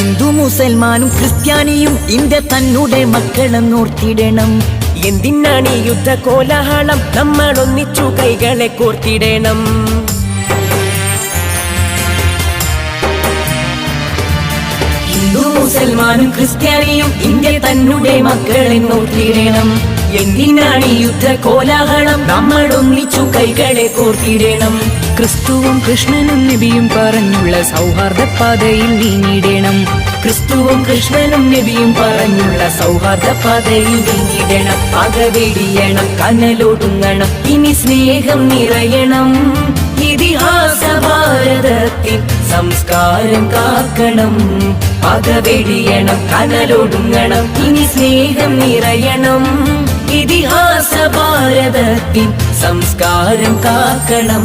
ഹിന്ദു മുസൽമാനും ക്രിസ്ത്യാനിയും ഇന്ത്യ തന്നെ മക്കളെന്നോർത്തിടണം എന്തിനാണ് ഈ യുദ്ധ കോലാഹലം? നമ്മൾ ഒന്നിച്ചു കൈകളെ കോർത്തിടണം. ഹിന്ദു മുസൽമാനും ക്രിസ്ത്യാനിയും ഇന്ത്യ തന്നെ മക്കളെന്നോർത്തിടണം എന്തിനാണ് ഈ യുദ്ധ കോലാഹലം നമ്മൾ ഒന്നിച്ചു കൈകളെ കോർത്തിടണം. ക്രിസ്തുവും കൃഷ്ണനും നബിയും പറഞ്ഞുള്ള സൗഹാർദ്ദ പാതയിൽ നീങ്ങിടണം ക്രിസ്തുവും കൃഷ്ണനും നബിയും പറഞ്ഞുള്ള സൗഹാർദ്ദ പാതയിൽ നീങ്ങിടണം പകവെടിയണം കനലൊടുങ്ങണം ഇനി സ്നേഹം നിറയണം. ഇതിഹാസ ഭാരതത്തിൽ സംസ്കാരം കാക്കണം. പകവെടിയണം കനലൊടുങ്ങണം ഇനി സ്നേഹം നിറയണം. ഇതിഹാസ ഭാരതത്തിൻ സംസ്കാരം കാക്കണം.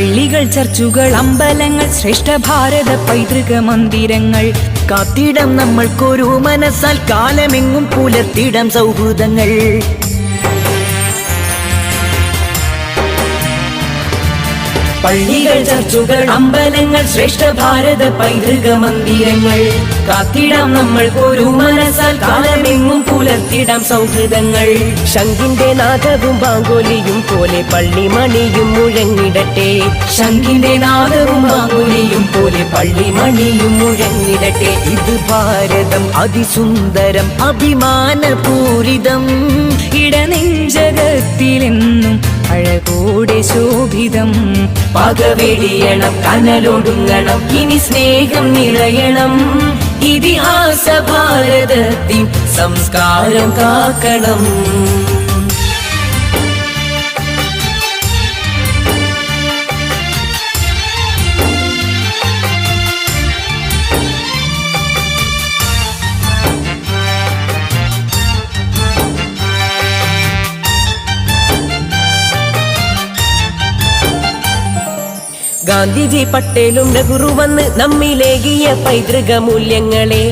പള്ളികൾ ചർച്ചുകൾ അമ്പലങ്ങൾ ശ്രേഷ്ഠ ഭാരത പൈതൃക മന്ദിരങ്ങൾ. കാത്തിടം നമ്മൾക്കൊരു മനസ്സാൽ കാലമെങ്ങും പുലർത്തിടം സൗഹൃദങ്ങൾ. പള്ളികൾ ചർച്ചുകൾ അമ്പലങ്ങൾ ശ്രേഷ്ഠ ഭാരത പൈതൃക മന്ദിരങ്ങൾ. കാത്തിടാം നമ്മൾക്കൊരു മനസ്സാൽ കാലമെങ്ങും പുലർത്തിടാം സൗഹൃദങ്ങൾ. ശംഖിന്റെ നാദവും ബാങ്കോലിയും പോലെ പള്ളിമണിയും മുഴങ്ങിടട്ടെ. ശംഖിന്റെ നാദവും മാങ്കുലിയും പോലെ പള്ളിമണിയും മുഴങ്ങിടട്ടെ. ഇത് ഭാരതം അതിസുന്ദരം അഭിമാനപൂരിതം. ഇടനെഞ്ചകത്തിലെന്നും അഴകോടെ ശോഭിതം. പകവെടിയണം കനലൊടുങ്ങണം ഇനി സ്നേഹം നിറയണം. ഇതിഹാസ ഭാരതത്തിൻ സംസ്കാരം കാക്കണം. ഗാന്ധിജി പട്ടേലും നെഹ്റു വന്ന് നമ്മിലേകിയ പൈതൃക മൂല്യങ്ങളെ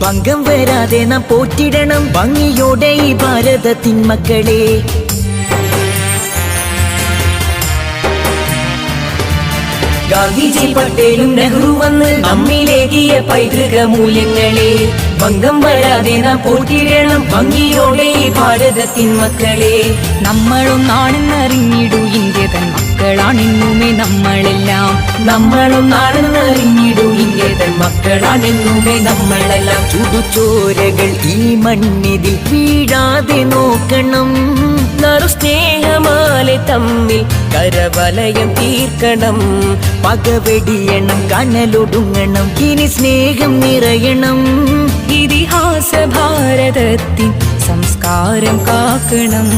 ഭംഗം വരാതെ നാം പോറ്റിടണം ഭംഗിയോടെ ഈ ഭാരതത്തിൻ മക്കളെ. ഗാന്ധിജി പട്ടേലും നെഹ്റു വന്ന് നമ്മിലേകിയ പൈതൃക മൂല്യങ്ങളെ ഭംഗം വരാതെ നാം പോറ്റിടണം ഭംഗിയോടെ ഈ ഭാരതത്തിൻ മക്കളെ. നമ്മളൊന്നാണെന്നറിഞ്ഞിടൂ ഇന്ത്യ തൻ മക്കളാണെന്നുമേ നമ്മളെല്ലാം. നമ്മളും നടന്നറിഞ്ഞിടു ഇങ്ങേതൻ മക്കളാണ് മക്കളാണെന്നുമേ നമ്മളെല്ലാം. ചുടുചോരകൾ ഈ മണ്ണിതിൽ വീഴാതെ നോക്കണം. നറു സ്നേഹമാലെ തമ്മിൽ കരവലയം തീർക്കണം. പകവെടിയണം കനലൊടുങ്ങണം ഇനി സ്നേഹം നിറയണം. ഇതിഹാസ ഭാരതത്തിൻ സംസ്കാരം കാക്കണം.